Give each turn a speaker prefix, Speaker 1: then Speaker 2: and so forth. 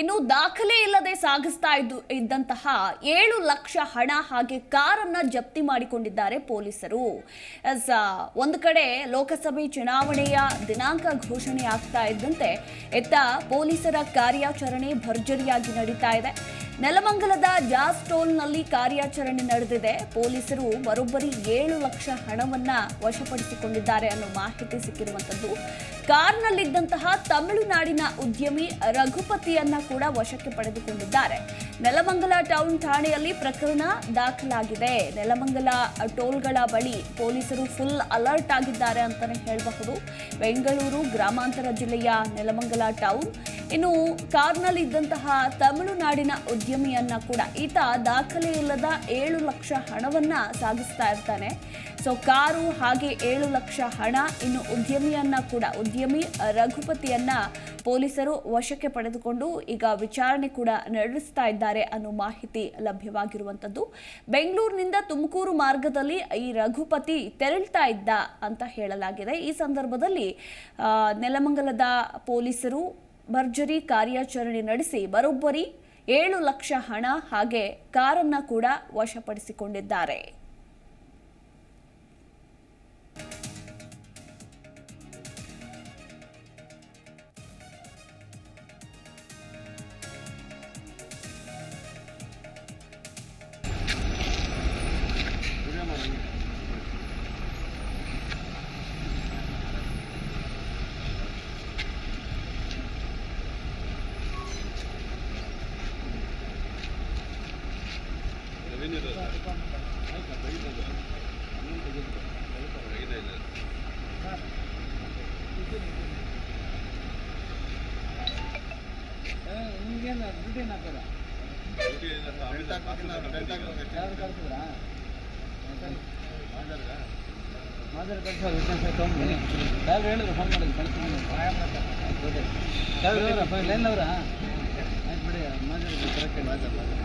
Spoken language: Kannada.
Speaker 1: ಇನ್ನು ದಾಖಲೆ ಇಲ್ಲದೆ ಸಾಗಿಸ್ತಾ ಇದ್ದು ಇದ್ದಂತಹ ಏಳು ಲಕ್ಷ ಹಣ ಹಾಗೆ ಕಾರನ್ನ ಜಪ್ತಿ ಮಾಡಿಕೊಂಡಿದ್ದಾರೆ ಪೊಲೀಸರು. ಒಂದು ಕಡೆ ಲೋಕಸಭೆ ಚುನಾವಣೆಯ ದಿನಾಂಕ ಘೋಷಣೆ ಆಗ್ತಾ ಇದ್ದಂತೆ, ಎತ್ತ ಪೊಲೀಸರ ಕಾರ್ಯಾಚರಣೆ ಭರ್ಜರಿಯಾಗಿ ನಡೀತಾ ಇದೆ. ನೆಲಮಂಗಲದ ಜಾಸ್ ಟೋಲ್ನಲ್ಲಿ ಕಾರ್ಯಾಚರಣೆ ನಡೆದಿದೆ. ಪೊಲೀಸರು ಬರೋಬ್ಬರಿ ಏಳು ಲಕ್ಷ ಹಣವನ್ನ ವಶಪಡಿಸಿಕೊಂಡಿದ್ದಾರೆ ಅನ್ನೋ ಮಾಹಿತಿ ಸಿಕ್ಕಿರುವಂತದ್ದು. ಕಾರ್ನಲ್ಲಿದ್ದಂತಹ ತಮಿಳುನಾಡಿನ ಉದ್ಯಮಿ ರಘುಪತಿಯನ್ನ ಕೂಡ ವಶಕ್ಕೆ ಪಡೆದುಕೊಂಡಿದ್ದಾರೆ. ನೆಲಮಂಗಲ ಟೌನ್ ಠಾಣೆಯಲ್ಲಿ ಪ್ರಕರಣ ದಾಖಲಾಗಿದೆ. ನೆಲಮಂಗಲ ಟೋಲ್ಗಳ ಬಳಿ ಪೊಲೀಸರು ಫುಲ್ ಅಲರ್ಟ್ ಆಗಿದ್ದಾರೆ ಅಂತಾನೆ ಹೇಳಬಹುದು. ಬೆಂಗಳೂರು ಗ್ರಾಮಾಂತರ ಜಿಲ್ಲೆಯ ನೆಲಮಂಗಲ ಟೌನ್ ಇನ್ನು ಕಾರ್ನಲ್ಲಿ ಇದ್ದಂತಹ ತಮಿಳುನಾಡಿನ ಉದ್ಯಮಿಯನ್ನ ಕೂಡ ಈತ ದಾಖಲೆ ಇಲ್ಲದ ಏಳು ಲಕ್ಷ ಹಣವನ್ನ ಸಾಗಿಸ್ತಾ ಇರ್ತಾನೆ. ಸೊ ಕಾರು ಹಾಗೆ ಏಳು ಲಕ್ಷ ಹಣ ಇನ್ನು ಉದ್ಯಮಿಯನ್ನ ಕೂಡ ಉದ್ಯಮಿ ರಘುಪತಿಯನ್ನ ಪೊಲೀಸರು ವಶಕ್ಕೆ ಪಡೆದುಕೊಂಡು ಈಗ ವಿಚಾರಣೆ ಕೂಡ ನಡೆಸ್ತಾ ಇದ್ದಾರೆ ಅನ್ನೋ ಮಾಹಿತಿ ಲಭ್ಯವಾಗಿರುವಂಥದ್ದು ಬೆಂಗಳೂರಿನಿಂದ ತುಮಕೂರು ಮಾರ್ಗದಲ್ಲಿ ಈ ರಘುಪತಿ ತೆರಳ್ತಾ ಇದ್ದ ಅಂತ ಹೇಳಲಾಗಿದೆ. ಈ ಸಂದರ್ಭದಲ್ಲಿ ನೆಲಮಂಗಲದ ಪೊಲೀಸರು ಭರ್ಜರಿ ಕಾರ್ಯಾಚರಣೆ ನಡೆಸಿ ಬರೋಬ್ಬರಿ ಏಳು ಲಕ್ಷ ಹಣ ಹಾಗೆ ಕಾರನ್ನ ಕೂಡ ವಶಪಡಿಸಿಕೊಂಡಿದ್ದಾರೆ.
Speaker 2: ನಿಮ್ಗೇನು ದುಡ್ಡು ಏನು ಹಾಕೋದ ಯಾರು ಕಳ್ಸಿದ್ರಾ ಮಾದರಿ ಕಳ್ಸೋದು ವಿಜ್ಞಾನ ತೊಗೊಂಡು ಯಾರು ಹೇಳಿದ್ರು ಫೋನ್ ಮಾಡಿದ್ರು ಕಳ್ಸಿದ್ದೀನಿ ಯಾರು ಹೇಳಿದ್ರ ಲೈನ್ ಅವರ ಆಯ್ತು ಬಿಡಿ ಮಾದರಿ ಕರೆಕ್ಟ್ ಜಸ್ಟ್